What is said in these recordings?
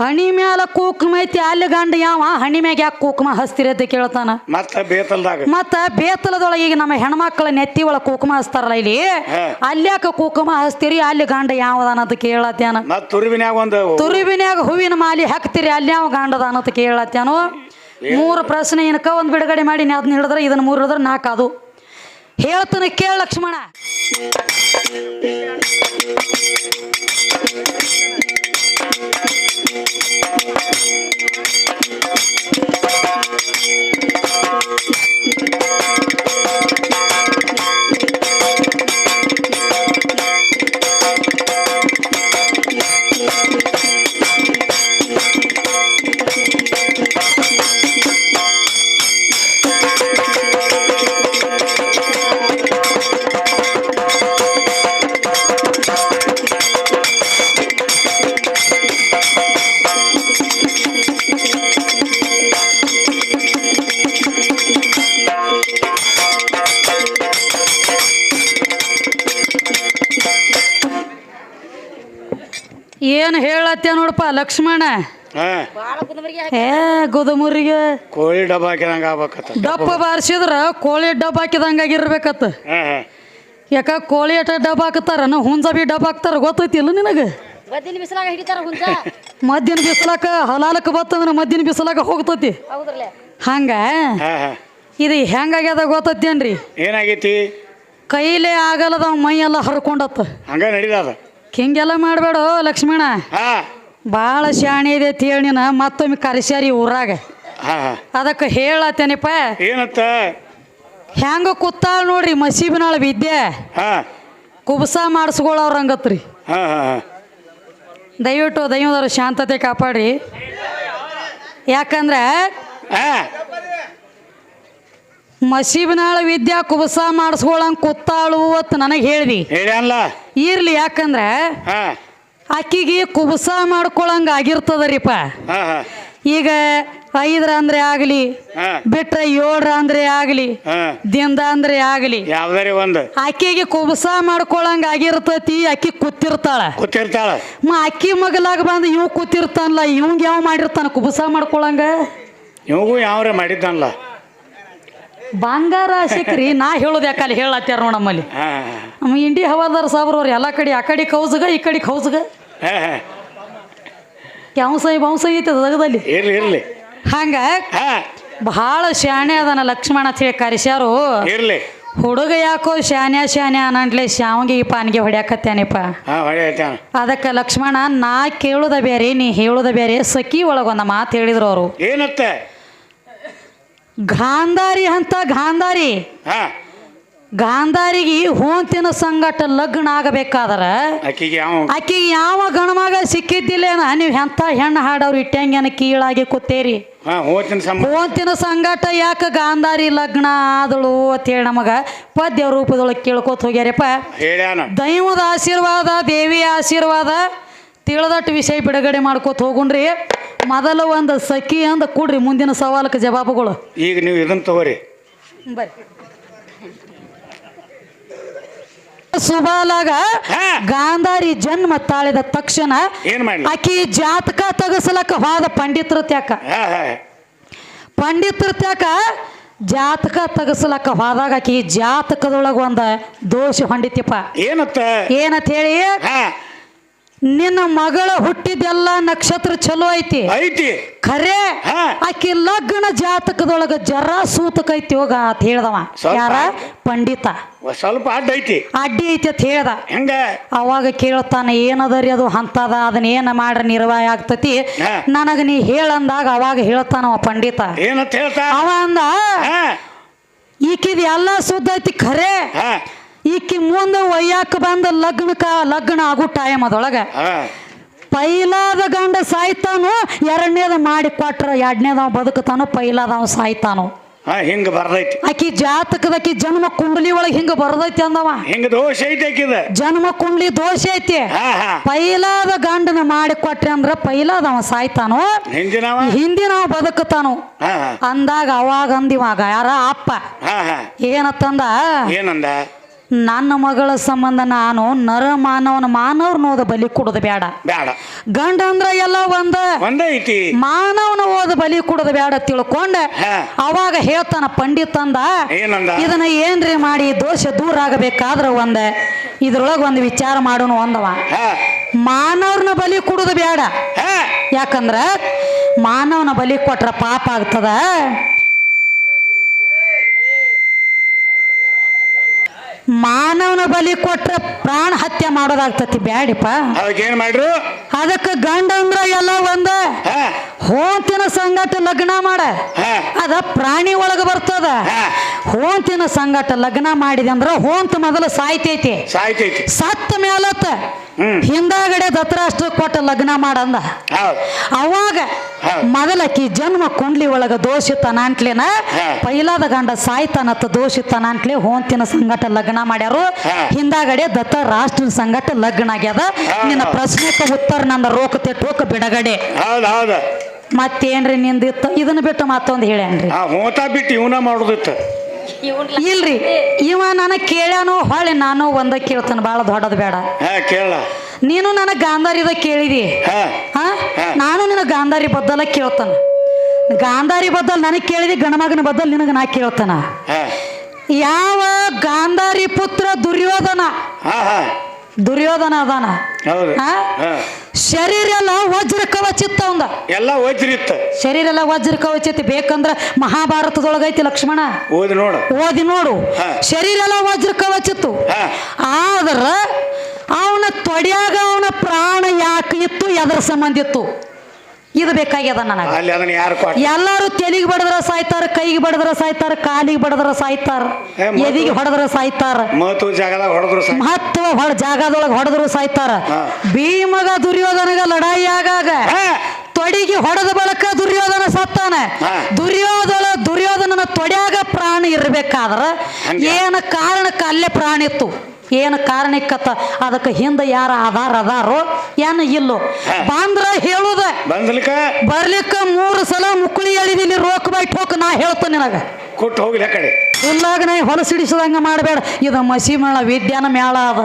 ಹಣಿ ಮ್ಯಾಲ ಕೂಕ್ಮ ಐತಿ ಅಲ್ಲಿ ಗಂಡ ಯಾವ ಹಣಿ ಮ್ಯಾಗ ಯಾಕೆ ಕೂಕ್ಮ ಹಸ್ತಿರಿ ಅಂತ ಕೇಳ್ತಾನ? ಮತ್ತ ಬೇತಲ್ದಾಗ. ಮತ್ತ ಬೇತಲದೊಳಗೆ ಈಗ ನಮ್ಮ ಹೆಣ್ಮಕ್ಳ ನೆತ್ತಿ ಒಳಗೆ ಕುಕುಮ ಹಸ್ತಾರಲ್ಲ ಇಲ್ಲಿ. ಅಲ್ಯಾಕ ಹಸ್ತಿರಿ ಹಚ್ತೀರಿ ಅಲ್ಲಿ ಗಂಡ ಯಾವದಾನ ಅಂತ ಕೇಳತ್ಯಾನ? ಮತ್ ತುರುವಿನ್ಯಾಗ ಒಂದು ತುರುಬಿನ್ಯಾಗ ಹೂವಿನ ಮಾಲಿ ಹಾಕ್ತಿರಿ ಅಲ್ಲಿ ಯಾವ ಗಂಡದಾನ ಅಂತ ಕೇಳತ್ಯಾನು? ಮೂರು ಪ್ರಶ್ನೆ ಏನಕ್ಕ ಒಂದು ಬಿಡುಗಡೆ ಮಾಡಿ ಅದನ್ನ ಹಿಡಿದ್ರೆ ಇದನ್ನ ಮೂರು ಹಿಡಿದ್ರೆ ನಾಲ್ಕು ಅದು. ಹೇಳ್ತಾನೆ ಕೇಳ ಲಕ್ಷ್ಮಣ. ಹೇಳತ್ಯ ನೋಡಪ್ಪ ಲಕ್ಷ್ಮಣ. ಹಾ. ಏ ಗುದಮುರಿಗೆ ಕೋಳಿ ಡಬ್ಬ ಹಾಕಿದಂಗ ಆಗ್ಬೇಕತ್ತ. ಡಬ್ಬ ಬಾರಿಸಿದ್ರ ಕೋಳಿ ಡಬ್ಬ ಹಾಕಿದಂಗಾಗಿರ್ಬೇಕತ್ತ ಹಾ ಹಾ. ಯಾಕ ಕೋಳಿ ಅಟ ಡಬ್ಬ ಹಾಕ್ತಾರ ಹುಂಜ ಬಿ ಡಬ್ಬ ಹಾಕ್ತಾರ ಗೊತ್ತೈತಿಲ್ಲ ನಿನಗೆ? ಮದ್ದಿನ ಬಿಸಿಲಾಗ ಹಿಡಿತಾರ ಹುಂಜ? ಮದ್ದಿನ ಬಿಸಿಲಾಕ ಹಲಾಲಕ್ಕೆ ಬತ್ತಂದ್ರ ಮದ್ದಿನ ಬಿಸ್ಲಾಕ ಹೋಗ್ತತಿ. ಹಂಗ? ಹಾ ಹಾ. ಇದು ಹೆಂಗಾಗ್ಯದ ಗೊತ್ತೈತೇನ್ರಿ? ಏನಾಗೈತಿ? ಕೈಲೇ ಆಗಲ್ಲದ ಮೈ ಎಲ್ಲ ಹರ್ಕೊಂಡತ್ತ. ಹಂಗ ನಡೀತದ. ಹಿಂಗೆಲ್ಲ ಮಾಡಬೇಡ ಲಕ್ಷ್ಮಣ? ಹಾ. ಭಾಳ ಶಾಣೆ ಇದೆ ತೇಳಿನ ನೀನು ಮತ್ತೊಮ್ಮೆ ಕರೆಸ್ಯಾರಿ ಊರಾಗ. ಹಾ ಹಾ. ಅದಕ್ಕೆ ಹೇಳತ್ತೇನಪ್ಪ? ಏನತ್ತ? ಹೆಂಗ ಕೂತಾಳ ನೋಡ್ರಿ ಮಸೀಬಿನಾಳ ವಿದ್ಯೆ. ಹಾ. ಕುಬಸ ಮಾಡಿಸ್ಕೊಳ್ಳೋರಂಗತ್ರಿ ಹಾ ಹಾ ಹಾ. ದಯವಿಟ್ಟು ದೈವದವ್ರ ಶಾಂತತೆ ಕಾಪಾಡಿ ಯಾಕಂದ್ರೆ ಹಾ. ಮಸೀಬಿನಾಳ ವಿದ್ಯಾ ಕುಬಸ ಮಾಡಿಸ್ಕೊಳಂಗ್ ಕುತ್ತಾಳು ಅಂತ ನನಗೆ ಹೇಳ್ದಿ. ಹೇಳ್ಯಾನ್ಲ? ಇರ್ಲಿ ಯಾಕಂದ್ರೆ ಹಾ. ಆಕಿಗೆ ಕುಬಸ ಮಾಡ್ಕೊಳಂಗ ಆಗಿರ್ತದರಿಪ್ಪ. ಹಾ ಹಾ. ಈಗ ಐದರ ಅಂದ್ರೆ ಆಗಲಿ ಹಾ. ಬಿಟ್ರೆ ಏಳ್ರ ಅಂದ್ರೆ ಆಗಲಿ ಹಾ. ದಿಂದ ಅಂದ್ರೆ ಆಗಲಿ. ಯಾವ್ದಾರಿ ಒಂದು? ಆಕೆಗೆ ಕುಬಸ ಮಾಡ್ಕೊಳಂಗ ಆಗಿರ್ತತಿ ಅಕ್ಕಿ ಕೂತಿರ್ತಾಳ. ಕೂತಿರ್ತಾಳ. ಮ ಅಕ್ಕಿ ಮಗಲಾಗ ಬಂದು ಇವ್ ಕೂತಿರ್ತಾನಲ್ಲ ಇವಂಗ ಯಾವ ಮಾಡಿರ್ತಾನ ಕುಬಸ ಮಾಡ್ಕೊಳಂಗ? ಇವಾಗೂ ಯಾವ್ರೆ ಮಾಡಿದ್ದಾನಲ್ಲ? ಬಂಗಾರ ಸಿಕ್ರಿ ನಾ ಹೇಳೋದು ಯಾಕಲ್ಲಿ ಹೇಳತ್ತಾರ ನೋಡ ನಮ್ಮಲ್ಲಿ? ಇಂಡಿ ನಮ್ಮ ಇಂಡಿ ಹವಾದಾರ ಸಾಬ್ರವ್ರು ಎಲ್ಲ ಕಡೆ ಆ ಕಡೆ ಕೌಸ್ಗ ಈ ಕಡೆ ಕೌಸ್ಗ. ಕ್ಯಾಂಸೈ ಬಾಂಸ ಐತೆ ದಗದಲ್ಲಿ. ಇರ್ಲಿ ಇರ್ಲಿ. ಹಂಗ? ಬಹಳ ಶಾಣೆ ಅದನ ಲಕ್ಷ್ಮಣ ಅಂತ ಹೇಳಿ ಕರೆಸ್ಯಾರು. ಇರ್ಲಿ. ಹುಡುಗ ಯಾಕೋ ಶಾನ್ಯ ಶಾನ್ಯ ಅನ್ನಂಟ್ಲೆ ಶಾವಂಗಿ ಪಾನ್ಗೆ ಹೊಡ್ಯಾಕತ್ತೇನಿಪ್ಪ ಅದಕ್ಕೆ ಲಕ್ಷ್ಮಣ ನಾ ಕೇಳುದ ಬೇರೆ ನೀ ಹೇಳುದ ಬೇರೆ ಸಖಿ ಒಳಗೊಂದ ಮಾತು ಹೇಳಿದ್ರು ಅವರು. ಏನತ್ತ? ಗಾಂಧಾರಿ ಅಂತ ಗಾಂಧಾರಿ. ಗಾಂಧಾರಿಗೆ ಹೋಂತಿನ ಸಂಗಟ ಲಗ್ನ ಆಗಬೇಕಾದ್ರ ಆಕಿಗೆ ಯಾವ ಗಣಮಗ ಸಿಕ್ಕಿದ್ದಿಲ್ಲೇನ ನೀವು ಎಂಥ ಹೆಣ್ಣು ಹಾಡವ್ರು ಇಟ್ಟಂಗೇನ ಕೀಳಾಗಿ ಕೂತೇರಿ. ಹೋತಿನ ಸಂಗಟ. ಯಾಕೆ ಗಾಂಧಾರಿ ಲಗ್ನ ಆದಳು ಅಂತೇಳಿ ನಮಗ ಪದ್ಯ ರೂಪದೊಳಗೆ ಕೇಳ್ಕೊತ ಹೋಗ್ಯಾರಪ್ಪ. ದೈವದ ಆಶೀರ್ವಾದ ದೇವಿಯ ಆಶೀರ್ವಾದ ತಿಳಿದಟ್ಟು ವಿಷಯ ಬಿಡುಗಡೆ ಮಾಡ್ಕೋತ ಹೋಗುಣ್ರಿ. ಮೊದಲು ಒಂದು ಸಖಿ ಅಂದ ಕೂಡ್ರಿ ಮುಂದಿನ ಸವಾಲಕ್ಕೆ ಜವಾಬುಗಳು. ಈಗ ನೀವು ಇದನ್ನ ತಗೋರಿ. ಬರ್ರಿ. ಸುಬಾಲಾಗ ಗಾಂಧಾರಿ ಜನ್ಮ ತಾಳಿದ ತಕ್ಷಣ ಏನ್ ಮಾಡ್ಲಿ? ಆಕಿ ಜಾತಕ ತಗಸಲಕ್ಕ ಹೋದ ಪಂಡಿತ್ರ ತ್ಯಾಕ. ಹಾ ಹಾ. ಪಂಡಿತರ ತ್ಯಾಕ ಜಾತಕ ತಗಸಲಕ್ಕ ಹೋದಾಗ ಆಕಿ ಜಾತಕದೊಳಗ ಒಂದ ದೋಷ ಹೊಂಡಿತಿಪ್ಪ. ಏನತ್ತ? ಏನಂತ ಹೇಳಿ? ಹಾ. ನಿನ್ನ ಮಗಳ ಹುಟ್ಟಿದೆಲ್ಲ ನಕ್ಷತ್ರ ಚಲೋ ಐತಿ. ಐತಿ. ಖರೆ. ಆಕಿ ಲಗ್ನ ಜಾತಕದೊಳಗ ಜರ ಸೂತಕೈತಿ ಹೋಗ ಅಂತ ಹೇಳ್ದವ. ಯಾರ? ಪಂಡಿತ. ಸ್ವಲ್ಪ ಅಡ್ಡ ಐತಿ. ಅಡ್ಡಿ ಐತಿ ಅಂತ ಹೇಳ್ದ. ಹೆಂಗ? ಅವಾಗ ಕೇಳ್ತಾನೆ ಏನದರಿ ಅದು? ಹಂತದ ಅದನ್ನ ಏನ ಮಾಡ್ರ? ನಿರ್ವಾಯ ಆಗ್ತತಿ. ನನಗ ನೀ ಹೇಳಂದಾಗ ಅವಾಗ ಹೇಳ್ತಾನವ ಪಂಡಿತ. ಏನಂತ ಹೇಳ್ತಾ? ಅವ ಅಂದ ಈಕಿದ ಎಲ್ಲ ಸುದ್ದ ಐತಿ ಖರೆ. ಈಕಿ ಮುಂದೆ ಒಯ್ಯಾಕ ಬಂದ ಲಗ್ನಕ ಲಗ್ನ ಆಗೋ ಟೈಮ್ ಅದೊಳಗೆ. ಪೈಲಾದ ಗಂಡ ಸಾಯ್ತಾನೋ ಎರಡನೇದ ಮಾಡಿ ಕೊಟ್ರ ಎರಡನೇದವ ಬದುಕತಾನು ಪೈಲಾದವ ಸಾಯ್ತಾನು. ಹಿಂಗ ಬರ್ದೈತಿ. ಆಕಿ ಜಾತಕದಕಿ ಜನ್ಮ ಕುಂಡಲಿ ಒಳಗೆ ಹಿಂಗ ಬರ್ದೈತಿ ಅಂದವ. ಹಿಂಗ ದೋಷ ಐತಿ ಆಕಿದ. ಜನ್ಮ ಕುಂಡಲಿ ದೋಷ ಐತಿ. ಪೈಲಾದ ಗಂಡನ ಮಾಡಿ ಕೊಟ್ರಿ ಅಂದ್ರ ಪೈಲಾದವ ಸಾಯ್ತಾನು ಹಿಂದಿನವ? ಹಿಂದಿನವ ಬದುಕತಾನು. ಅಂದಾಗ ಅವಾಗ ಅಂದಿವಾಗ ಯಾರ ಅಪ್ಪ. ಏನತ್ತಂದ ಏನಂದ? ನನ್ನ ಮಗಳ ಸಂಬಂಧ ನಾನು ನರ ಮಾನವನ ಮಾನವ್ರನ್ನ ಓದ ಬಲಿ ಕೊಡೋದು ಬೇಡ ಬೇಡ ಗಂಡ ಅಂದ್ರ ಎಲ್ಲ ಒಂದ. ಒಂದೇ ಐತಿ. ಮಾನವನ ಓದ ಬಲಿ ಕೊಡೋದು ಬೇಡ ತಿಳ್ಕೊಂಡೆ. ಅವಾಗ ಹೇಳ್ತಾನ ಪಂಡಿತ್ ಅಂದ ಏನಂದ? ಇದನ್ನ ಏನ್ರಿ ಮಾಡಿ ದೋಷ ದೂರ ಆಗಬೇಕಾದ್ರ ಒಂದ ಇದ್ರೊಳಗ ಒಂದು ವಿಚಾರ ಮಾಡೋನು ಒಂದವ. ಮಾನವ್ರನ್ನ ಬಲಿ ಕೊಡೋದು ಬೇಡ ಯಾಕಂದ್ರ ಮಾನವನ ಬಲಿ ಕೊಟ್ರ ಪಾಪ ಆಗ್ತದ. ಮಾನವನ ಬಲಿ ಕೊಟ್ರ ಪ್ರಾಣ ಹತ್ಯೆ ಮಾಡೋದಾಗ್ತತಿ ಬ್ಯಾಡಿಪ್ಪ. ಅದಕ್ಕೆ ಏನ್ ಮಾಡ್ರು? ಅದಕ್ಕೆ ಗಂಡ ಅಂದ್ರ ಎಲ್ಲ ಒಂದ. ಹೋಂತಿನ ಸಂಗಟ ಲಗ್ನ ಮಾಡ. ಅದ ಪ್ರಾಣಿ ಒಳಗ ಬರ್ತದ. ಹೋಂತಿನ ಸಂಗಟ ಲಗ್ನ ಮಾಡಿದೆ ಅಂದ್ರ ಹೋಂತ ಮೊದಲು ಸಾಯ್ತೈತಿ. ಸಾಯ್ತೈತಿ. ಸತ್ತ ಮೇಲತ್ತ. ಹಿಂದಾಗಡೆ ದತ್ತರಾಷ್ಟ್ರ ಕೊಟ್ಟ ಲಗ್ನ ಮಾಡಂದ. ಅವಾಗ. ಮೊದಲಕ್ಕಿ ಜನ್ಮ ಕುಂಡ್ಲಿ ಒಳಗ ದೋಷಿತನ ಅಂಟ್ಲೇನ. ಪೈಲಾದ ಗಂಡ ಸಾಯ್ತಾನತ್ತ ದೋಷಿತನ ಅಂಟ್ಲೆ ಹೋಂತಿನ ಸಂಗಟ ಲಗ್ನ ಮಾಡ್ಯಾರು. ಹಿಂದಾಗಡೆ ದತ್ತ ರಾಷ್ಟ್ರ ಸಂಗಟ ಲಗ್ನ ಆಗ್ಯದ. ನಿನ್ನ ಪ್ರಶ್ನೆಕ ಉತ್ತರ ನನ್ನ ರೋಕ ತೆಟ್ಟೋಕ ಬಿಡಗಡೆ. ಮತ್ತೇನ್ರಿ ನಿಂದಿತ್ತ? ಇದನ್ನ ಬಿಟ್ಟು ಮತ್ತೊಂದು ಹೇಳ್ಯಾನ್ರಿ. ಹೋತ ಬಿಟ್ಟು ಇವನ ಮಾಡೋದಿತ್ತು. ಇಲ್ರಿ ಇವ ನನಗೆ ಕೇಳ್ಯಾನೋ ಹೊಳೆ ನಾನು ಒಂದ ಕೇಳ್ತಾನೆ ಭಾಳ ದೊಡ್ಡದು ಬೇಡ. ಹಾ ಕೇಳ ನೀನು ನನಗೆ ಗಾಂಧಾರಿದ ಕೇಳಿದಿ? ಹಾ ಹಾ? ಹಾ. ನಾನು ನಿನ್ನ ಗಾಂಧಾರಿ ಬದ್ದಲ ಕೇಳ್ತಾನ. ಗಾಂಧಾರಿ ಬದ್ದಲ್ ನನಗೆ ಕೇಳಿದಿ ಗಣಮಗನ ಬದ್ದಲ್ ನಿನಗೆ ನಾ ಕೇಳ್ತಾನ. ಹಾ. ಯಾವ ಗಾಂಧಾರಿ ಪುತ್ರ ದುರ್ಯೋಧನ ಹಾ ಹಾ. ದುರ್ಯೋಧನ ಅದಾನ. ಹೌದು. ಶರೀರ ಎಲ್ಲ ವಜ್ರ ಕವಚಿತ್ತ ಅವಂದ. ಎಲ್ಲ ವಜ್ರಿತ್ತ. ಶರೀರ ಎಲ್ಲ ವಜ್ರ ಕವಚಿತ್ತು. ಬೇಕಂದ್ರ ಮಹಾಭಾರತದೊಳಗೈತಿ ಲಕ್ಷ್ಮಣ? ಓದಿ ನೋಡು. ಓದಿ ನೋಡು. ಹಾ. ಶರೀರ ಎಲ್ಲ ವಜ್ರ ಕವಚಿತ್ತು. ಹಾ. ಆದ್ರ ಅವನ ತೊಡ್ಯಾಗ ಅವನ ಪ್ರಾಣ ಯಾಕೆ ಇತ್ತು? ಎದ್ರ ಸಂಬಂಧ ಇತ್ತು? ಇದು ಬೇಕಾಗ್ಯದ ನನಗೆ. ಅಲ್ಲಿ ಅದನ್ನ ಯಾರು ಕೊಟ್ಟ? ಎಲ್ಲಾರು ತೆಲಿಗೆ ಬಡದ್ರ ಸಾಯ್ತಾರ ಕೈಗೆ ಬಡದ್ರ ಸಾಯ್ತಾರ ಕಾಲಿಗೆ ಬಡದ್ರ ಸಾಯ್ತಾರ ಏ, ಮತ್ತು- ಎದಿಗೆ ಹೊಡೆದ್ರ ಸಾಯ್ತಾರ. ಮಹತ್ವ ಜಾಗದಾಗ ಹೊಡೆದ್ರು ಸಾಕು ಮಹತ್ವ ಹೊಡ ಜಾಗದೊಳಗೆ ಹೊಡೆದ್ರು ಸಾಯ್ತಾರ. ಹಾ. ಭೀಮಗ ದುರ್ಯೋಧನಗ ಲಡಾಯಿ ಆಗಾಗ ಹಾ. ತೊಡಿಗೆ ಹೊಡೆದ ಬಳಕ ದುರ್ಯೋಧನ ಸತ್ತಾನ. ಹಾ. ದುರ್ಯೋಧನ ದುರ್ಯೋಧನನ ತೊಡ್ಯಾಗ ಪ್ರಾಣ ಇರ್ಬೇಕಾದ್ರ ಹಂಗೆ. ಏನ ಕಾರಣಕ್ಕೆ ಅಲ್ಲೇ ಪ್ರಾಣ ಇತ್ತು? ಏನು ಕಾರಣಕ್ಕತ್ತ? ಅದಕ್ಕೆ ಹಿಂದೆ ಯಾರ ಆಧಾರ ಅದಾರೋ? ಏನು ಇಲ್ಲೋ? ಬಂದ್ರ ಹೇಳುದ. ಬಂದ್ಲಿಕ್ಕ ಬರ್ಲಿಕ್ಕ ಮೂರು ಸಲ ಮುಕ್ಕಳಿ ಎಳಿದಿಲ್ಲಿ ರೋಕ್ ಬೈಟ್ ಠೋಕ್ ನಾ ಹೇಳ್ತೇನೆ ನಿನಗ. ಕೊಟ್ಟು ಹೋಗ್ಲಿ ಆ ಕಡೆ. ಇಲ್ಲಾಗ ನಾ ಹೊಲಸಿಡಿಸದಂಗ ಮಾಡಬೇಡ. ಇದು ಮಸಿ ಮೇಳ ವಿದ್ಯಾನ ಮೇಳ ಅದ.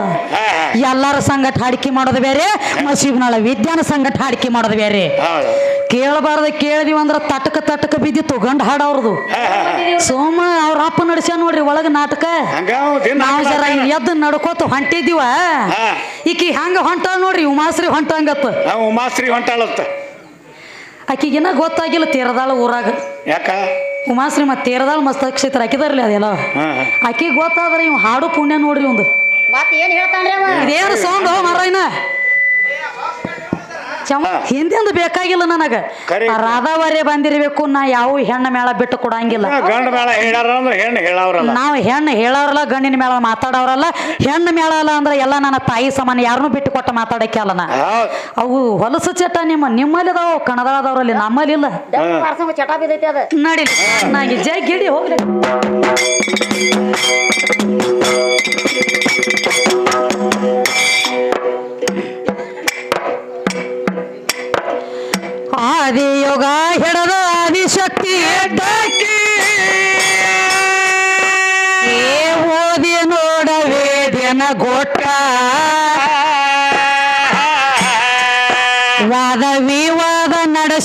ಎಲ್ಲರ ಸಂಗಟ ಹಾಡಿಕೆ ಮಾಡೋದು ಬೇರೆ ಮಸಿ ಮೇಳ ವಿದ್ಯಾನ ಸಂಗಟ ಹಾಡಿಕೆ ಮಾಡೋದು ಬೇರೆ. ಕೇಳಬಾರ್ದು ಕೇಳಿದೀವಿ ಅಂದ್ರೆ ತಟಕ ತಟಕ ಬಿದ್ದಿ ತಗೊಂಡ್ ಹಾಡವ್ರದು ಸೋಮ ಅವ್ರ ಅಪ್ಪ ನಡ್ಸ ನೋಡ್ರಿ ಒಳಗ ನಾಟಕ. ನಾವು ಜರ. ಎದ್ದು ನಡ್ಕೋತ ಹೊಂಟಿದ್ದೀವ. ಈಕಿ ಹಂಗ ಹೊಂಟಾಳ ನೋಡ್ರಿ ಉಮಾಸ್ರಿ ಹೊಂಟ ಹಂಗತ್ತ ಉಮಾಶ್ರೀ ಹೊಂಟಾಳತ್ತ ಆಕಿಗೇನ ಗೊತ್ತಾಗಿಲ್ಲ ತೀರದಾಳ ಊರಾಗ. ಯಾಕ? ಉಮಾಶ್ರೀ ಮತ್ತೆ ತೇರದಾಳ ಮಸ್ತಕ್ಷೇತ್ರ ಕ್ಷೇತ್ರ ಹಾಕಿದಾರಲ್ಲ ಅದೆಲ್ಲ. ಆಕಿ ಗೊತ್ತಾದ್ರೆ ಇವ್ ಹಾಡು ಪುಣ್ಯ ನೋಡ್ರಿ ಒಂದು. ಮತ್ತೆ ಏನ್ ಹೇಳ್ತಾನ್ರಿ ಅವ? ಇದೇನು ಸೌಂಡ್ ಮರೈನ ಚಮ ಹಿಂದಿಂದ ಬೇಕಾಗಿಲ್ಲ ನನಗ. ಕರೆ. ರಾಧಾವರೇ ಬಂದಿರ್ಬೇಕು ನಾ ಯಾವ ಹೆಣ್ಣು ಮೇಳ ಬಿಟ್ಟು ಕೊಡಂಗಿಲ್ಲ. ಗಂಡ ಮೇಳ ಹೇಳಾರ ಅಂದ್ರೆ ಹೆಣ್ಣು ಹೇಳವ್ರಲ್ಲ. ನಾವು ಹೆಣ್ಣು ಹೇಳೋರಲ್ಲ ಗಂಡಿನ ಮೇಳ ಮಾತಾಡೋರಲ್ಲ. ಹೆಣ್ಣು ಮೇಳ ಅಲ್ಲ ಅಂದ್ರೆ ಎಲ್ಲ ನನ್ನ ತಾಯಿ ಸಮಾನ ಯಾರನ್ನೂ ಬಿಟ್ಟು ಕೊಟ್ಟ ಮಾತಾಡಕ್ಕೆ ಅಲ್ಲ ನಾ. ಹೌದ್. ಅವು ಹೊಲಸು ಚಟ ನಿಮ್ಮ ನಿಮ್ಮಲ್ಲಿ ಅದಾವ ಕನ್ನಡದವ್ರಲ್ಲಿ ನಮ್ಮಲ್ಲಿ ಇಲ್ಲ. ಪಾರ್ಸಂಗ ಚಟ ಬಿದ್ದೈತಿ ಅದ. ನಡಿಲಿ. ನನಗೆ ಜೈ ಗಿಡಿ ಹೋಗ್ಲಿ.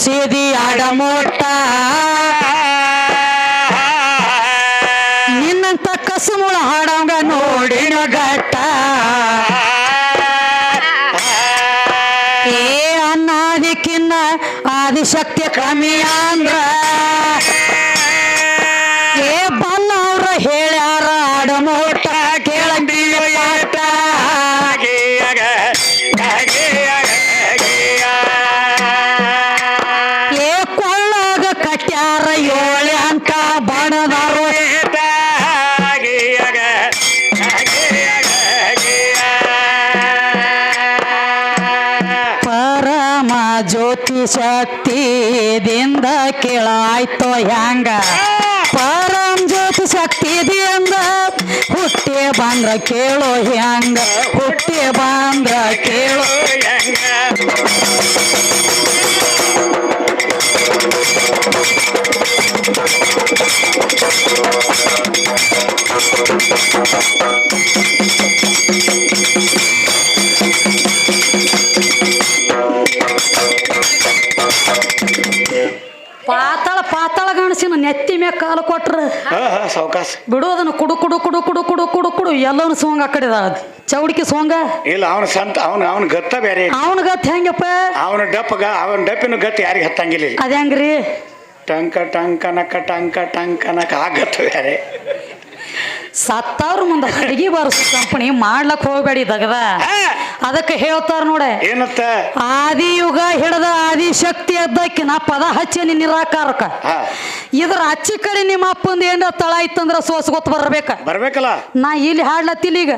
ನಡೆಸಿದಿ ಅಡಮೋಟ. ನಿನ್ನಂತ ಕಸುಮುಳ ಹಾಡಂಗ ನೋಡಿನ ಗಟ್ಟ ಏ ಅನ್ನಾದಿಕ್ಕಿನ್ನ ಆದಿಶಕ್ತಿ ಕಮ್ಮಿ ಅಂದ್ರ ಕೇಳಾಯ್ತು ಹೆಂಗ ಪರಮ ಜ್ಯೋತಿ ಅಂದ. ಹುಟ್ಟಿ ಬಂದ್ರ ಕೇಳೋ ಹೆಂಗ ಹುಟ್ಟಿ ಬಂದ್ರ ಕೇಳೋ ಪಾತಾಳ ಪಾತಾಳ ಗಣಸಿನ ನೆತ್ತಿ ಮ್ಯಾಗ ಕಾಲು ಕೊಟ್ರ ಸಾವಕಾಶ ಬಿಡು ಅದನ್ನ ಕುಡು ಕುಡು ಕುಡು ಕುಡು ಕುಡು ಕುಡು ಕುಡು ಎಲ್ಲವನು ಸೋಂಗ ಆ ಕಡೆ ಚೌಡಿಕೆ ಸೋಂಗ? ಇಲ್ಲ ಅವನ ಸಂತ ಅವನ ಅವನ ಗತ್ತ ಬೇರೆ ಅವನ ಗತ್ ಹೆಂಗಪ್ಪ? ಅವನ ಡಪ್ಪಗ ಅವನ ಡಪ್ಪಿನ ಗತ್ತ ಯಾರಿಗೆ ಹತ್ತಂಗಿಲ್ಲ. ಅದ ಹೆಂಗ್ರಿ? ಟಂಕ ಟಂಕ ನಕ್ಕ ಟಂಕ ಟಂಕ ನಕ್ಕ ಆ ಗತ್ತ ಬೇರೆ ಸತ್ತವ್ರ ಮುಂದೆ ಅಡಿಗೆ ಬರ್ಸೋ ಕಂಪನಿ ಮಾಡ್ಲಕ್ ಹೋಗ್ಬೇಡಿ ದಗದ. ಅದಕ್ಕೆ ಹೇಳ್ತಾರ ನೋಡ. ಏನತ್ತ? ಆದಿ ಯುಗ ಹಿಡದ ಆದಿ ಶಕ್ತಿ ಅದ್ದಕ್ಕೆ ನಾ ಪದ ಹಚ್ಚಿ ನಿರಾಕಾರಕ ಇದ್ರ ಅಚ್ಚಿ ಕಡೆ ನಿಮ್ಮ ಅಪ್ಪಂದ ಏನ ತಳ ಇತ್ತಂದ್ರ ಸೋಸ್ ಗೊತ್ತ ಬರ್ಬೇಕ. ಬರ್ಬೇಕಲ್ಲ? ನಾ ಇಲ್ಲಿ ಹಾಡ್ಲತ್ತಿಲ್ಲ ಈಗ.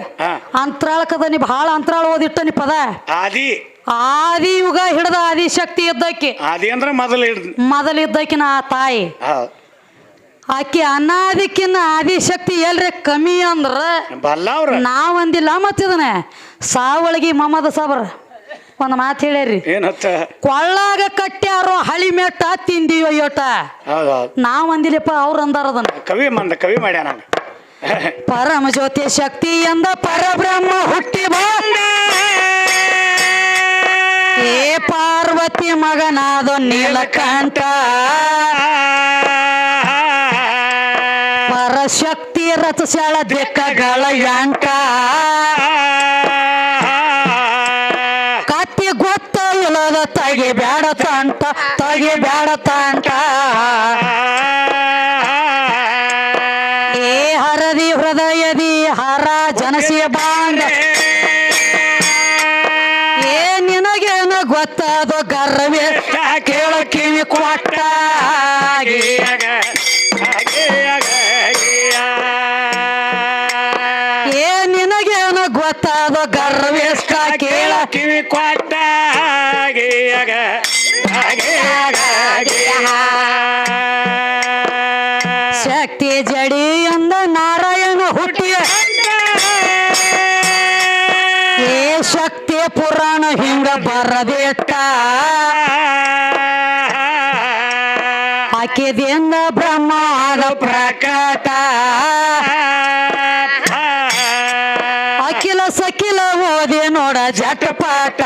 ಅಂತರಾಳಕದ ನೀ ಬಹಳ ಅಂತರಾಳ ಓದಿಟ್ಟ ನೀ ಪದ. ಆದಿ. ಆದಿ ಯುಗ ಹಿಡದ ಆದಿ ಶಕ್ತಿ ಇದ್ದಕ್ಕೆ ಆದಿ ಅಂದ್ರೆ ಮೊದಲು ಮೊದಲಿದ್ದಕ್ಕಿನ ಆ ತಾಯಿ. ಆಕಿ ಅನಾದಿಕ್ಕಿನ್ನ ಆದಿಶಕ್ತಿ ಎಲ್ರಿ ಕಮ್ಮಿ ಅಂದ್ರ ಬಲ್ಲ ಅಂದಿಲ್ಲ ನಾವಂದಿಲ್ಲ ಮತ್ತಿದನ ಸಾವಳಗಿ ಮಮದ ಸಬರ್. ಒಂದು ಮಾತು ಹೇಳ್ಯಾರಿ ಏನತ್ತ? ಕೊಳ್ಳಾಗ ಕಟ್ಟ್ಯಾರೋ ಹಳಿ ಮೆಟ್ಟ ತಿಂದಿಯೋ ಯೋಟ. ನಾವ್ ಅಂದಿಲ್ಲಪ್ಪ ಅವ್ರ ಅವ್ರು ಅಂದಾರ ಅದನ್ನ. ಕವಿ ಮಂದ ಕವಿ ಮಾಡ್ಯಾನ ಪರಮ ಜ್ಯೋತಿ ಶಕ್ತಿ ಎಂದ ಪರಬ್ರಹ್ಮ ಹುಟ್ಟಿ ಬಂದ. ಏ ಪಾರ್ವತಿ ಮಗನಾದ ನೀಲಕಂಠ. ರಥಶಾಳ ಬೆಕ್ಕಗಳ ಯಾಂಕ. ಕತ್ತಿ ಗೊತ್ತ ಇಲ್ಲದ ತಗಿ ಬ್ಯಾಡ ತಂಟ, ತಗಿ ತಂಟ. ಏ ಹರದಿ ಹೃದಯದಿ ಹರ ಜನಸಿಯ ಬಾಂಡ. ಏ ನಿನಗೇನು ಗೊತ್ತದು ಗರ್ವೇ, ಕೇಳ ಕಿವಿ ಕೊಟ್ಟ. ಕಿವಿ ಕೊಟ್ಟ ಶಕ್ತಿ ಜಡಿ ಅಂದ ನಾರಾಯಣ ಹುಟ್ಟಿಯ ಏ ಶಕ್ತಿ ಪುರಾಣ ಹಿಂಗ ಬರದೇಟ ಓದಿ ನೋಡ ಜಟಪಾಟ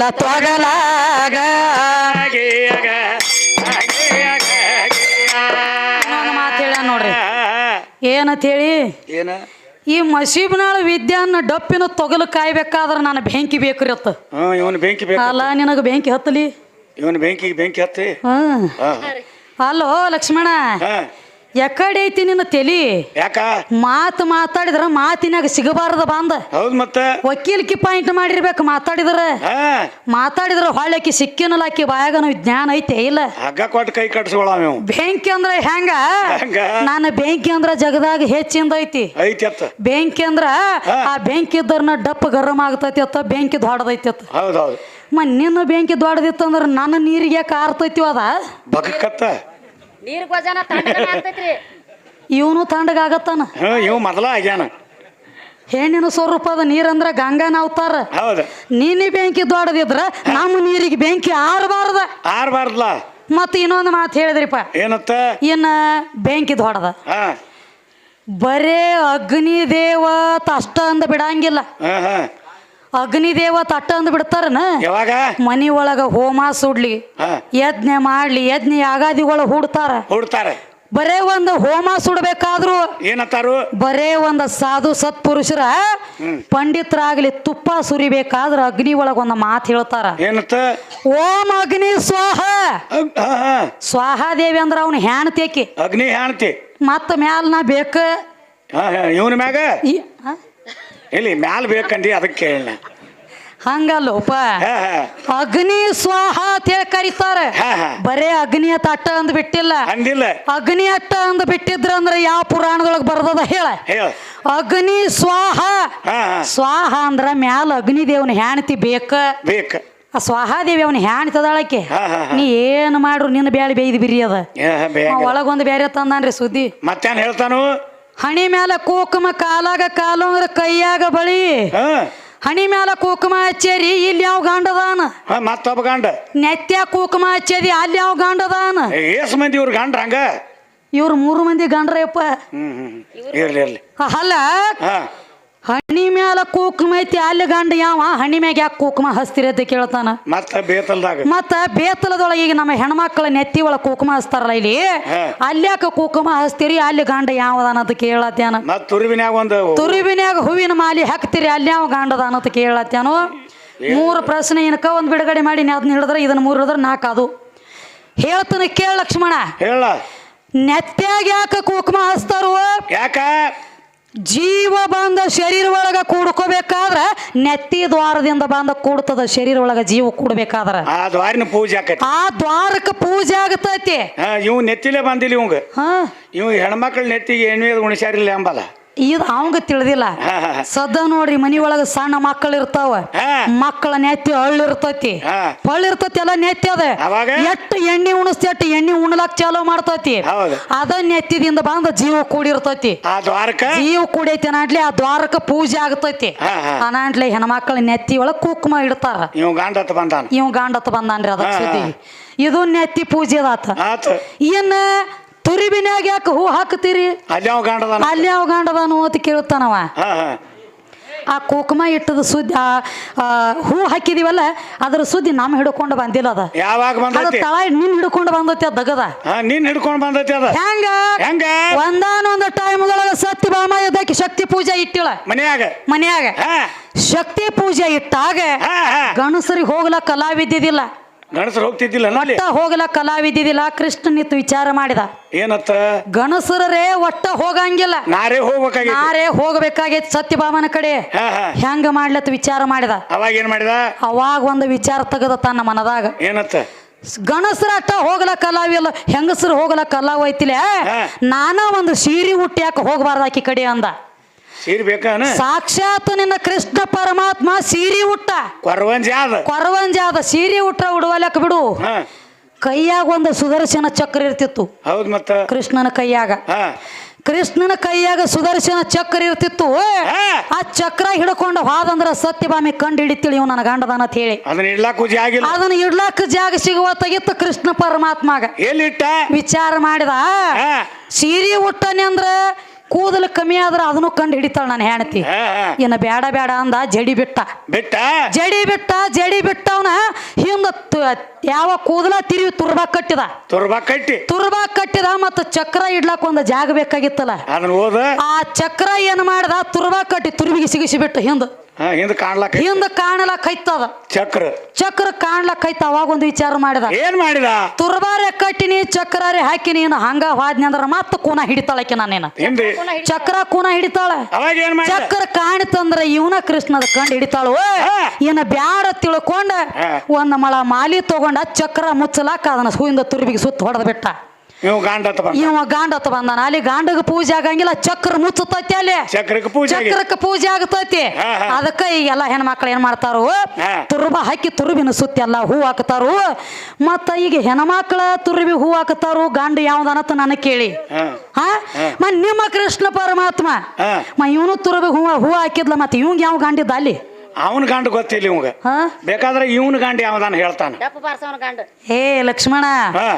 ಭೂಗೋಲ ತೊಗಲಾಗ. ಇನ್ನೊಂದು ಮಾತು ಹೇಳ ನೋಡ್ರಿ. ಏನಂತ ಹೇಳಿ? ಏನ? ಈ ಮಸೀಬ್ನಾಳ ವಿದ್ಯಾನ ಡಪ್ಪಿನ ತೊಗಲು ಕಾಯ್ಬೇಕಾದ್ರೆ ನಾನು ಬೆಂಕಿ ಬೇಕ್ರಿ ಅತ್ತ. ಇವನು ಬೆಂಕಿ ಬೇಕು. ಅಲ್ಲ ನಿನಗೆ ಬೆಂಕಿ ಹತ್ತಲಿ? ಇವನು ಬೆಂಕಿಗೆ ಬೆಂಕಿ ಹತ್ತಿ ಹ್ಮ್ ಹಾ. ಅಲ್ಲೋ ಲಕ್ಷ್ಮಣ ಹಾ. ಎಕಡೆ ಐತಿ ನಿನ್ನ ತಲಿ? ಯಾಕ? ಮಾತು ಮಾತಾಡಿದ್ರ ಮಾತಿನಾಗ ಸಿಗಬಾರದ ಬಂದ. ಹೌದ್ ಮತ್ತ? ವಕೀಲ್ಕಿ ಪಾಯಿಂಟ್ ಮಾಡಿರ್ಬೇಕು ಮಾತಾಡಿದ್ರ. ಮಾತಾಡಿದ್ರ ಹೊಳ್ಳಕಿ ಸಿಕ್ಕಿನಲ್ಲ ಆಕಿ ಬಾಯಾಗನ ಜ್ಞಾನ ಐತೆ ಇಲ್ಲ? ಹಗ್ಗ ಕೊಟ್ಟು ಕೈ ಕಟ್ಸ್ಕೊಳ ಬೆಂಕಿ ಅಂದ್ರ ಹೆಂಗ? ನಾನ ಬೆಂಕಿ ಅಂದ್ರ ಜಗದಾಗ ಹೆಚ್ಚಿಂದ ಐತಿ. ಬೆಂಕಿ ಅಂದ್ರ ಆ ಬೆಂಕಿ ಇದ್ದರ್ನ ಡಪ್ಪ ಗರಂ ಆಗ್ತೈತಿ ಅತ್ತ ಬೆಂಕಿ ದೊಡ್ಡದೈತಿ ಅತ್ತ. ಹೌದ್ ಹೌದು. ಮ ನಿನ್ನ ಬೆಂಕಿ ದೊಡ್ಡದಿತ್ತಂದ್ರ ನನ್ನ ನೀರಿಗೆ ಯಾಕೆ ಆರ್ತೈತಿ ಅದ? ನೀರ್ ಗೊಜನ ತಣ್ಣಗನ ಆಗ್ತೈತ್ರಿ. ಇವನು ತಣ್ಣಗಾಗತ್ತಾನ ಇವ್ ಮೊದಲ ಆಗ್ಯಾನ. ಹೆಣ್ಣಿನ ಸ್ವರೂಪದ ನೀರಂದ್ರ ಗಂಗಾನ ಅವತಾರ. ಹೌದು. ನೀನಿ ಬೆಂಕಿ ದೊಡ್ಡದಿದ್ರ ನಮ್ಮ ನೀರಿಗೆ ಬೆಂಕಿ ಆರಬಾರ್ದ. ಆರ್ಬಾರ್ದಲ್ಲ ಮತ್ತೆ ಇನ್ನೊಂದು ಮಾತು ಹೇಳಿದ್ರಿಪ್ಪ. ಏನತ್ತ? ಇನ್ನ ಬೆಂಕಿ ದೊಡ್ಡದ. ಹಾ. ಬರೇ ಅಗ್ನಿ ದೇವ ಅಷ್ಟ ಅಂದ ಬಿಡಂಗಿಲ್ಲ. ಹಾ ಹಾ. ಅಗ್ನಿ ದೇವ ತಟ್ಟ ಅಂದ್ ಬಿಡ್ತಾರನ? ಯಾವಾಗ? ಮನಿ ಒಳಗ ಹೋಮ ಸುಡ್ಲಿ ಯಜ್ಞೆ ಮಾಡ್ಲಿ ಯಜ್ಞ ಯಾಗಾದಿಗಳ ಹುಡ್ತಾರ. ಹುಡ್ತಾರೆ. ಬರೇ ಒಂದು ಹೋಮ ಸುಡ್ಬೇಕಾದ್ರು ಏನತ್ತಾರು ಬರೇ ಒಂದು ಸಾಧು ಸತ್ಪುರುಷರ ಪಂಡಿತರಾಗ್ಲಿ ತುಪ್ಪ ಸುರಿಬೇಕಾದ್ರ ಅಗ್ನಿ ಒಳಗ ಒಂದು ಮಾತು ಹೇಳ್ತಾರ. ಏನತ್ತ ಓಂ ಅಗ್ನಿ ಸ್ವಾಹ. ಸ್ವಾಹಾದೇವಿ ಅಂದ್ರ ಅವನ ಹೆಣ್ತಿ ಅಗ್ನಿ ಹ್ಯಾಣ್ತಿ. ಮತ್ತ ಮ್ಯಾಲ ನಾ ಬೇಕ ಇವನ ಮ್ಯಾಗ? ಇಲ್ಲಿ ಮ್ಯಾಲ ಬೇಕಂದಿ ಅದಕ್ಕೆ ಕೇಳಿನ ಹಂಗಲ್ಲೋಪ. ಅಗ್ನಿ ಸ್ವಾಹ ಅಂತ ಹೇಳಿ ಕರೀತಾರ. ಬರೇ ಅಗ್ನಿ ಅತ್ತ ಅಟ್ಟ ಅಂದ್ ಬಿಟ್ಟಿಲ್ಲ. ಅಂದಿಲ್ಲ. ಅಗ್ನಿ ಅಟ್ಟ ಅಂದ್ ಬಿಟ್ಟಿದ್ರ ಅಂದ್ರೆ ಯಾವ ಪುರಾಣದೊಳಗೆ ಬರ್ದದ ಹೇಳ. ಅಗ್ನಿ ಸ್ವಾಹ. ಸ್ವಾಹ ಅಂದ್ರ ಮ್ಯಾಲ ಅಗ್ನಿ ದೇವನ ಹೆಣ್ತಿ ಬೇಕ. ಬೇಕ. ಆ ಸ್ವಾಹಾದೇವಿ ಅವನ ಹೆಣ್ತದಾಳಕ್ಕೆ ಹಾ, ಹಾ, ಹಾ. ನೀ ಏನ್ ಮಾಡ್ರು ನಿನ್ನ ಬ್ಯಾಳಿ ಬೇಯ್ದು ಬಿರಿ ಅದ. ಒಳಗೊಂದು ಬೇರೆ ತಂದಾನ್ರಿ ಸುದ್ದಿ. ಮತ್ತೇನ್ ಹೇಳ್ತಾನು? ಹಣಿ ಮ್ಯಾಲ ಕುಕುಮ ಕಾಲಾಗ ಅಂದ್ರ ಕೈಯಾಗ ಬಳಿ. ಹಾ. ಹಣಿ ಮ್ಯಾಲ ಕುಕುಮ ಹಚ್ಚೇರಿ ಇಲ್ಲಿ ಯಾವ ಗಂಡದಾನ ಮತ್ತೊಬ್ಬ ಗಂಡ. ನೆತ್ಯ ಕುಕುಮ ಹಚ್ಚೇರಿ ಅಲ್ಲಿ ಯಾವ ಗಂಡದಾನ ಎಸ್ ಏಸ್ ಮಂದಿ ಇವ್ರ ಗಂಡ ಹಂಗ? ಇವ್ರು ಮೂರು ಮಂದಿ ಗಂಡ್ರಪ್ಪ ಇರ್ಲಿ ಇರ್ಲಿ. ಅಲ್ಲ ಹಣಿ ಮ್ಯಾಲ ಕುಕುಮ ಐತಿ ಅಲ್ಲಿ ಗಂಡ ಯಾವ? ಹಣ್ಣಿ ಮ್ಯಾಗ ಯಾಕೆ ಕುಕುಮ ಹಸ್ತಿರಿ ಅಂತ ಕೇಳ್ತಾನ. ಮತ್ತ ಬೇತಲ್ದಾಗ. ಮತ್ತ ಬೇತಲದೊಳಗೆ ಈಗ ನಮ್ಮ ಹೆಣ್ಮಕ್ಳ ನೆತ್ತಿ ಒಳಗೆ ಕುಕುಮ ಹಸ್ತಾರಲ್ಲ ಇಲ್ಲಿ. ಅಲ್ಲ್ಯಾಕ ಅಲ್ಯಾಕ ಕುಕುಮ ಹಚ್ತೀರಿ ಅಲ್ಲಿ ಗಂಡ ಯಾವದಾನ ಅಂತ ಕೇಳತ್ಯಾನ. ತುರುವಿನ್ಯಾಗ ಒಂದು ತುರುವಿನ್ಯಾಗ ಹೂವಿನ ಮಾಲಿ ಹಾಕ್ತಿರಿ ಅಲ್ಲಿ ಯಾವ ಗಂಡದಾನ ಅಂತ ಕೇಳತ್ಯಾನು? ಮೂರು ಪ್ರಶ್ನೆ ಏನಕ್ಕ ಒಂದು ಬಿಡುಗಡೆ ಮಾಡಿ ಅದನ್ನ ಹಿಡಿದ್ರೆ ಇದನ್ನ ಮೂರು ಹಿಡಿದ್ರೆ ನಾಲ್ಕು ಅದು. ಹೇಳ್ತಾನೆ ಕೇಳ ಲಕ್ಷ್ಮಣ. ಹೇಳ. ನೆತ್ತಾಗ ಯಾಕ ಕುಕುಮ ಹಚ್ತಾರು? ಯಾಕ? ಜೀವ ಬಂದ ಶರೀರ ಒಳಗ ಕೂಡ್ಕೋಬೇಕಾದ್ರೆ ನೆತ್ತಿ ದ್ವಾರದಿಂದ ಬಂದ ಕೂಡ್ತದ ಶರೀರ ಒಳಗ ಜೀವ ಕೂಡ್ಬೇಕಾದ್ರೆ. ಆ ದ್ವಾರಿನ ಪೂಜೆ ಆಕೈತಿ. ಆ ದ್ವಾರಕ್ಕೆ ಪೂಜೆ ಆಗತೈತಿ. ಇವ್ ನೆತ್ತಿಲೆ ಬಂದಿಲ್ಲ ಇವಂಗ. ಹಾ. ಇವ್ ಹೆಣ್ಮಕ್ಳ ನೆತ್ತಿಗೆ ಎಣ್ಣೆ ಉಣಿಸ್ಯಾರಿಲ್ಲ ಎಂಬಲ್ಲ ಇದು ಅವಂಗ ತಿಳಿದಿಲ್ಲ. ಸದ್ದ ನೋಡ್ರಿ ಮನಿ ಒಳಗ ಸಣ್ಣ ಮಕ್ಕಳು ಇರ್ತಾವ. ಮಕ್ಕಳ ನೆತ್ತಿ ಹಳ್ಳು ಇರ್ತೈತಿ. ಹಾ. ಪಳ್ಳು ಇರ್ತೈತಿ ಎಲ್ಲ ನೆತ್ತಿ ಅದ? ಎಟ್ಟು ಎಣ್ಣೆ ಉಣಿಸ್ತಿ ಅಟ್ಟು ಎಣ್ಣೆ ಉಣ್ಲಾಕ್ ಚಾಲೋ ಮಾಡ್ತೈತಿ. ಅದ ನೆತ್ತಿದಿಂದ ಬಂದ ಜೀವ ಕೂಡಿರ್ತೈತಿ. ಜೀವ ಕೂಡೈತಿ ಅನ್ನಾಂಡ್ಲಿ ಆ ದ್ವಾರಕ ಪೂಜೆ ಆಗ್ತೈತಿ. ಅನಾಟ್ಲಿ ಹೆಣ್ಮಕ್ಳ ನೆತ್ತಿ ಒಳಗ ಕುಕ್ಮ ಇಡ್ತಾರ. ಇವ್ ಗಂಡ ಹತ್ತ ಬಂದಾನ. ಇವ್ ಗಾಂಡತ್ ಬಂದಾನ್ರಿ ಅದ ಸುದ್ದಿ. ಇದು ನೆತ್ತಿ ಪೂಜೆ ಅದಾತ. ಆತ. ಇನ್ನ ತುರಿಬಿನ್ಯಾಗ ಯಾಕೆ ಹೂ ಹಾಕ್ತೀರಿ ಅಲ್ಲಿ ಅವ ಗಂಡದಾನ ಅಲ್ಲಿ ಯಾವ ಗಾಂಡದಾನು ಅಂತ ಕೇಳ್ತಾನವ ಆ ಕುಕುಮ ಇಟ್ಟದ ಸುದ್ದಿ ಆ ಆ, ಹೂ ಹಾಕಿದಿವಲ್ಲ ಅದ್ರ ಸುದ್ದಿ ನಮ್ಮ ಹಿಡ್ಕೊಂಡು ಬಂದಿಲ್ಲ ಅದ. ಯಾವಾಗ ಅದು ಬಂದೈತಿ ತಳ ನಿನ್ ಹಿಡ್ಕೊಂಡು ಬಂದೈತಿ ಅದ ದಗದ. ಹಾ ನೀನ್ ಹಿಡ್ಕೊಂಡ್ ಬಂದೈತಿ ಅದ. ಹೆಂಗ? ಹೆಂಗ? ಒಂದಾನೊಂದು ಸತ್ಯ ಬಾಮ ಇದಕ್ಕೆ ಶಕ್ತಿ ಪೂಜೆ ಇಟ್ಟಿಳ. ಮನ್ಯಾಗ? ಮನ್ಯಾಗ. ಹಾ. ಶಕ್ತಿ ಪೂಜೆ ಇಟ್ಟಾಗ ಹಾ ಹಾ. ಗಣಸರಿಗೆ ಹೋಗ್ಲಕ್ಕ ಕಲಾವಿದ್ದಿದ್ದಿಲ್ಲ ಗಣಸರು ಹೋಗ್ತಿದ್ದಿಲ್ಲ ಹೋಗಲ ಒಟ್ಟ ಹೋಗ್ಲಕ್ಕ ಕಲಾವಿದ್ದಿದ್ದಿಲ್ಲ ಕೃಷ್ಣ ನಿಂತು ವಿಚಾರ ಮಾಡಿದ. ಏನತ್ತ? ಗಣಸರೇ ಒಟ್ಟ ಹೋಗಂಗಿಲ್ಲ. ನಾರೇ ಹೋಗ್ಬೇಕಾಗಿತ್ತು ನಾರೇ ಹೋಗ್ಬೇಕಾಗೈತಿ ಸತ್ಯಭಾಮನ ಕಡೆ. ಹಾ ಹಾ. ಹೆಂಗ ಮಾಡ್ಲತ್ ವಿಚಾರ ಮಾಡಿದ. ಅವಾಗ ಏನ್ ಮಾಡಿದ? ಅವಾಗ ಒಂದು ವಿಚಾರ ತೆಗದ ತನ್ನ ಮನದಾಗ. ಏನತ್ತ? ಗಣಸರ ಅಟ್ಟ ಹೋಗಲ ಕಲಾವಿಲ್ಲ ಹೆಂಗಸರು ಹೋಗಲ ಕಲಾವ್ ಐತಿಲೆ ಹಾ. ನಾನ ಒಂದು ಸೀರೆ ಹುಟ್ಟಿ ಯಾಕೆ ಹೋಗಬಾರ್ದು ಆಕಿ ಕಡೆ ಅಂದ. ಸೀರೆ ಬೇಕಾನ ಸಾಕ್ಷಾತ್ ನಿನ್ನ ಕೃಷ್ಣ ಪರಮಾತ್ಮ ಸೀರೆ ಹುಟ್ಟ ಕೊರವಂಜಿ ಆದ. ಕೊರವಂಜಾದ ಸೀರೆ ಹುಟ್ಟ ಉಡುವಲಕ್ಕ ಬಿಡು. ಹಾ. ಕೈಯಾಗ ಒಂದು ಸುದರ್ಶನ ಚಕ್ರ ಇರ್ತಿತ್ತು. ಹೌದ್ ಮತ್ತ? ಕೃಷ್ಣನ ಕೈಯಾಗ. ಕೃಷ್ಣನ ಕೈಯಾಗ ಸುದರ್ಶನ ಚಕ್ರ ಇರ್ತಿತ್ತು. ಆ ಚಕ್ರ ಹಿಡ್ಕೊಂಡು ಹೋದಂದ್ರ ಸತ್ಯಭಾಮಿ ಕಂಡು ಹಿಡಿತಿಳಿ ಇವ್ ನನ್ನ ಗಂಡದಾನ ಅಂತ ಹೇಳಿ. ಅದನ್ನ ಇಡ್ಲಾಕು ಜಾಗ ಅದನ್ನ ಇಡ್ಲಾಕ ಜಾಗ ಸಿಗುವತ್ತಾಗಿತ್ತು ಕೃಷ್ಣ ಪರಮಾತ್ಮಾಗ. ಎಲ್ಲಿಟ್ಟ? ವಿಚಾರ ಮಾಡಿದ. ಸೀರಿ ಸೀರೆ ಉಟ್ಟನೆ ಅಂದ್ರ ಕೂದಲು ಕಮ್ಮಿ ಆದ್ರೆ ಅದನ್ನು ಕಂಡು ಹಿಡಿತಾಳ ನಾನು ಹೆಣ್ತಿ ಇನ್ನು ಬೇಡ ಬೇಡ ಅಂದ ಜಡಿ ಬಿಟ್ಟ. ಬಿಟ್ಟ? ಜಡಿ ಬಿಟ್ಟ ಜಡಿ ಬಿಟ್ಟವನ ಹಿಂದ ಯಾವ ಕೂದಲ ತಿರುವಿ ತುರ್ಬಾ ಕಟ್ಟಿದ. ತುರ್ಬಾ ಕಟ್ಟಿ. ತುರ್ಬಾ ಕಟ್ಟಿದ ಮತ್ತು ಚಕ್ರ ಇಡ್ಲಾಕ ಒಂದು ಜಾಗ ಬೇಕಾಗಿತ್ತಲ್ಲ. ಆ ಚಕ್ರ ಏನ್ ಮಾಡ್ದ? ತುರ್ಬಾ ಕಟ್ಟಿ ತುರ್ಬಿಗೆ ಸಿಗಿಸಿ ಬಿಟ್ಟು ಹಿಂದ. ಹಿಂದ ಕಾಣ್ಲಾಕ ಹಿಂದ ಕಾಣಲಕ್ ಐತದ. ಚಕ್ರ. ಚಕ್ರ ಕಾಣ್ಲಕ್ ಐತ ಅವಾಗ ಒಂದು ವಿಚಾರ ಮಾಡಿದ. ಏನ್ ಮಾಡಿದ? ತುರ್ಬಾರೆ ಕಟ್ಟಿನಿ ಚಕ್ರಾರೆ ಹಾಕಿನಿ ಇನ್ನು ಹಂಗ ಹಾದ್ನಿ ಅಂದ್ರ ಮತ್ತ ಕೂನ ಹಿಡಿತಾಳಕ್ಕೆ ನಾನೇನ ಚಕ್ರ ಕೂನ ಹಿಡಿತಾಳ. ಅವಾಗ ಏನ್ ಮಾಡಿದ? ಚಕ್ರ ಕಾಣಿತಂದ್ರ ಇವನ ಕೃಷ್ಣದ ಕಂಡು ಹಿಡಿತಾಳು. ಏನ ಇನ್ನ ಬ್ಯಾಡ ತಿಳ್ಕೊಂಡ. ಒಂದ್ ಮಳ ಮಾಲಿ ತಗೊಂಡ ಚಕ್ರ ಮುಚ್ಚಲಾಕ ಅದನ್ನ ಹೂವಿಂದ ತುರ್ಬಿಗೆ ಸುತ್ತ ಹೊಡೆದ್ ಬಿಟ್ಟ ನೀವು ಗಾಂಡ ಹತ್ತ ಬಂದ. ಇವ ಗಾಂಡತ್ ಬಂದಾನ. ಅಲ್ಲಿ ಗಾಂಡಗ ಪೂಜೆ ಆಗಂಗಿಲ್ಲ ಚಕ್ರ ಮುಚ್ಚತೈತಿ ಅಲ್ಲಿ. ಚಕ್ರಕ್ಕೆ ಪೂಜೆ ಆಗಿ ಚಕ್ರಕ್ಕೆ ಪೂಜೆ ಆಗ್ತೈತಿ. ಹಾ, ಹಾ. ಅದಕ್ಕ ಈಗೆಲ್ಲ ಹೆಣ್ಮಕ್ಳು ಏನ್ ಮಾಡ್ತಾರು? ಹಾ. ತುರುಬ ಹಾಕಿ ತುರುಬಿನ ಸುತ್ತಿ ಎಲ್ಲ ಹೂ ಹಾಕ್ತಾರು ಮತ್ತ ಈಗ ಹೆಣ್ಮಕ್ಳ ತುರುಬಿ ಹೂ ಹಾಕ್ತಾರು ಗಂಡ ಯಾವ್ದನತ್ತ ನನಗೆ ಕೇಳಿ. ಹಾ. ಹಾ? ಮ ನಿಮ್ಮ ಕೃಷ್ಣ ಪರಮಾತ್ಮ. ಹಾ. ಮ ಇವನು ತುರುಬಿ ಹೂ ಹೂ ಹಾಕಿದ್ಲ ಮತ್ತೆ ಇವಂಗ ಯಾವ ಗಂಡಿದ್ದ ಅಲ್ಲಿ? ಅವನ ಗಂಡ ಗೊತ್ತಿಲ್ಲ ಇವಂಗ. ಹಾ? ಬೇಕಾದ್ರೆ ಇವನ ಗಂಡ ಯಾವ್ದಾನ ಹೇಳ್ತಾನ. ಹೇ ಬಾರ್ಸವನ ಗಂಡ. ಏ ಲಕ್ಷ್ಮಣ ಹಾ.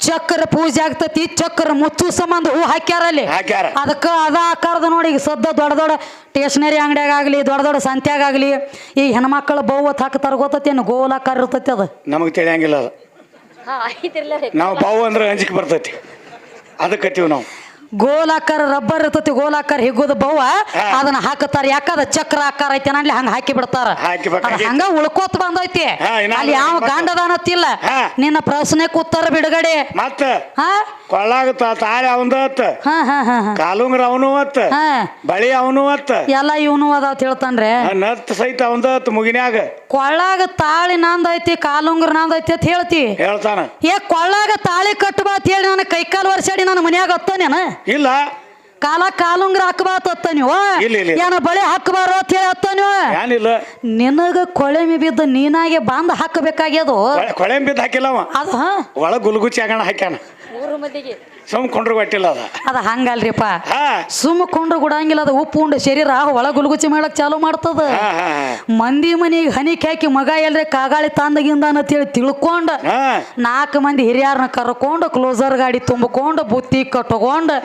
ಚಕ್ರ ಪೂಜೆ ಆಗ್ತತಿ ಚಕ್ರ ಮುಚ್ಚು ಸಂಬಂಧ ಹೂ ಹಾಕ್ಯಾರ ಅಲ್ಲಿ. ಹಾಕ್ಯಾರ. ಅದಕ್ಕ ಅದ ಆಕಾರದ ನೋಡಿ ಈಗ ಸದ್ದ ದೊಡ್ಡ ದೊಡ್ಡ ಸ್ಟೇಷನರಿ ಆಗಲಿ ದೊಡ್ಡ ದೊಡ್ಡ ಸಂತ್ಯಾಗ ಆಗಲಿ ಈ ಹೆಣ್ಮಕ್ಳು ಬೌವತ್ ಹಾಕ್ತಾರ ಗೊತ್ತತಿ ಏನು? ಗೋಲಾಕಾರ ಇರ್ತೈತಿ ಅದು. ನಮಗೆ ತಿಳಿಯಂಗಿಲ್ಲ ಅದು. ನಾವು ಬಾವು ಅಂದ್ರೆ ಅಂಜಿಕೆ ಬರ್ತೈತಿ. ಅದಕ್ಕತ್ತೀವಿ ನಾವು. ಗೋಲಾಕಾರ ರಬ್ಬರ್ ಇರ್ತತಿ ಗೋಲಾಕಾರ ಹಿಗ್ಗುದ ಬವ್ವ. ಅದನ್ನ ಹಾಕತಾರ ಯಾಕದ ಚಕ್ರ ಆಕಾರ ಐತಿ ಅಲ್ಲಿ ಹಂಗ ಹಾಕಿ ಬಿಡ್ತಾರ. ಅದ್ ಹಂಗ ಉಳ್ಕೋತ ಬಂದೈತಿ. ಅಲ್ಲಿ ಯಾವ ಗಾಂಡದಾನತ್ತಿಲ್ಲ ನಿನ್ನ ಪ್ರಶ್ನೆಕ್ ಉತ್ತರ ಬಿಡುಗಡೆ. ಮತ್ತೆ ಹಾ? ಕೊಳ್ಳಾಗ ತಾಳಿ ಅವಂದ ಅತ್ತ. ಹಾ ಹಾ ಹಾ ಹಾ. ಕಾಲುಂಗ್ರ ಅವನು ಅತ್ತ. ಹಾ. ಬಳಿ ಅವನು ಅತ್ತ. ಎಲ್ಲ ಇವನು ಅದಾವ ಹೇಳ್ತಾನ್ರೆ. ನತ್ ಸಹಿತ ಅವಂದ ಅತ್ತ ಮುಗಿನ್ಯಾಗ. ಕೊಳ್ಳಾಗ ತಾಳಿ ನಂದೈತಿ ಕಾಲುಂಗ್ರ ನಂದೈತಿ ಅಂತ ಹೇಳ್ತಿ. ಹೇಳ್ತಾನ. ಏ ಕೊಳ್ಳಾಗ ತಾಳಿ ಕಟ್ಟಬಾ ಅಂತ ಹೇಳಿ ನನ್ನ ಕೈಕಾಲು ವರ್ಷಾಡಿ ನನ್ನ ಮನ್ಯಾಗ ಹತ್ತಾನೇನ ಇಲ್ಲ. ಕಾಲ ಕಾಲುಂಗ್ರ ಹಾಕಬಾತ್ ಹತ್ತ ನೀವು. ಇಲ್ಲ, ಇಲ್ಲ. ಏನ ಬಳೆ ಹಾಕಬಾರ ಅಂತ ಹೇಳಿ ನೀವು. ಏನಿಲ್ಲ. ನಿನಗ ಕೊಳೆಮಿ ಬಿದ್ದು ನೀನಾಗೆ ಬಂದ್ ಹಾಕಬೇಕಾಗ್ಯದು. ಕೊಳೆಮಿ ಬಿದ್ದ ಹಾಕಿಲ್ಲ ಅವ. ಅದು ಹಾ. ಒಳಗ್ ಗುಲ್ಗುಚ್ಚಿ ಆಗಣ ಹಾಕ್ಯಾನ. ಮೂರು ಮಂದಿಗೆ. ಸುಮ್ ಕೊಂಡ್ರು ಅದ. ಅದ ಹಂಗಲ್ರಿಪ್ಪ. ಹಾ. ಸುಮ್ಮ ಕೊಂಡು ಗುಡಂಗಿಲ್ಲ ಅದು ಉಪ್ಪು ಉಂಡು ಶರೀರ ಒಳ ಗುಲ್ಗುಚ್ಚಿ ಮಾಡಕ್ ಚಾಲು ಮಾಡ್ತದ. ಮಂದಿ ಮನಿಗೆ ಹನಿ ಕಾಕಿ ಮಗ ಎಲ್ರಿ ಕಾಗಾಳಿ ತಂದಗಿಂದ ಅಂತೇಳಿ ತಿಳ್ಕೊಂಡ ಹಾ. ನಾಲ್ಕು ಮಂದಿ ಹಿರಿಯರನ್ನ ಕರ್ಕೊಂಡು ಕ್ಲೋಸರ್ ಗಾಡಿ ತುಂಬಿಕೊಂಡು ಬುತ್ತಿ ಕಟ್ಕೊಂಡು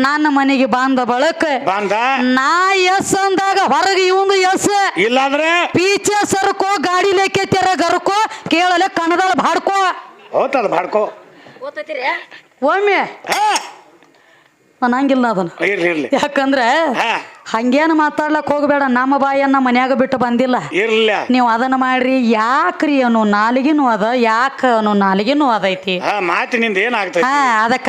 ನನ್ನ ಮನೆಗೆ ಬಂದ ಬಳಕ ಬಂದ? ನಾ ಎಸ್ ಅಂದಾಗ ಹೊರಗೆ ಇವಂದು ಎಸ್. ಇಲ್ಲಾಂದ್ರೆ? ಪೀಚೆ ಸರ್ಕೋ ಗಾಡಿ ಲೇಕೆ ತೆರ ಗರ್ಕೋ ಕೇಳಲೆ ಕನ್ನಡದ ಬಾಡ್ಕೋ ಹೋತದ ಬಾಡ್ಕೋ ಓದ್ತೈತಿರಿ? ಒಮ್ಮೆ? ಹಾ. ಅನ್ನಂಗಿಲ್ಲ ಅದನ್ನ. ಇರ್ಲಿ ಇರ್ಲಿ. ಯಾಕಂದ್ರೆ ಹಾ. ಹಂಗೇನು ಮಾತಾಡ್ಲಕ್ ಹೋಗ್ಬೇಡ ನಮ್ಮ ಬಾಯನ್ನ ಮನ್ಯಾಗ ಬಿಟ್ಟು ಬಂದಿಲ್ಲ. ಇರ್ಲಿಲ್ಲ ನೀವು ಅದನ್ನ ಮಾಡ್ರಿ ಯಾಕ್ರಿ ಅನ್ನೋ ನಾಲಿಗೆನೂ ಅದ ಯಾಕ ಅನ್ನೋ ನಾಲಿಗೆನೂ ಅದೈತಿ. ಹಾ ಮಾತಿನಿಂದ ಏನಾಗ್ತೈತಿ? ಹಾ ಅದಕ್ಕ.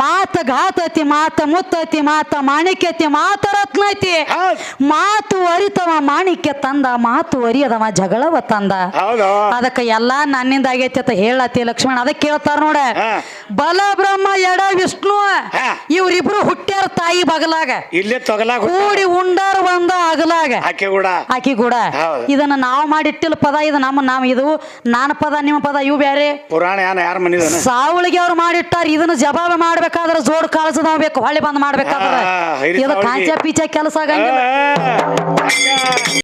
ಮಾತ ಘಾತೈತಿ ಮಾತ ಮುತ್ತೈತಿ ಮಾತ ಮಾಣಿಕ್ಯತಿ ಮಾತ ರತ್ನ ಐತಿ ಹೌದ್. ಮಾತು ಅರಿತವ ಮಾಣಿಕ್ಯ ತಂದ ಮಾತು ಅರಿಯದವ ಜಗಳವ ತಂದ. ಹೌದು. ಅದಕ್ಕ ಎಲ್ಲಾ ನನ್ನಿಂದ ಆಗೈತಿ ಅಂತ ಹೇಳತಿ ಲಕ್ಷ್ಮಣ ಅದಕ್ಕೆ ಕೇಳ್ತಾರ ನೋಡ. ಹಾ. ಬಲ ಬ್ರಹ್ಮ ಎಡ ವಿಷ್ಣು ಹಾ. ಇವ್ರಿಬ್ರು ಹುಟ್ಟ್ಯಾರ ತಾಯಿ ಬಗಲಾಗ. ಇಲ್ಲೇ ತೊಗಲಾಗ ಕೂಡಿ ಉಂಡಾರ ಬಂದ ಅಗಲಾಗ. ಆಕೆ ಕೂಡ. ಆಕಿ ಕೂಡ. ಹೌದು. ಇದನ್ನ ನಾವು ಮಾಡಿಟ್ಟಿಲ್ಲ ಪದ ಇದು ನಮ್ಮ ನಾವು ಇದು ನಾನು ಪದ ನಿಮ್ಮ ಪದ ಇವು ಬೇರೆ ಪುರಾಣ ಯಾನ ಯಾರ ಮನಿದನ ಸಾವಳಿಗೆ ಅವ್ರು ಮಾಡಿಟ್ಟಾರ ಇದನ್ನ ಜವಾಬ್ ಮಾಡ್ಬೇಕಾದ್ರೆ ಜೋಡ್ ಕಳ್ಸದ ಬೇಕು ಹೊಳ್ಳಿ ಬಂದ್ ಮಾಡ್ಬೇಕಾದ್ರೆ. ಹಾ, ಇದು. ಕಾಂಚ ಪೀಚ ಕೆಲಸ ಆಗಂಗಿಲ್ಲ.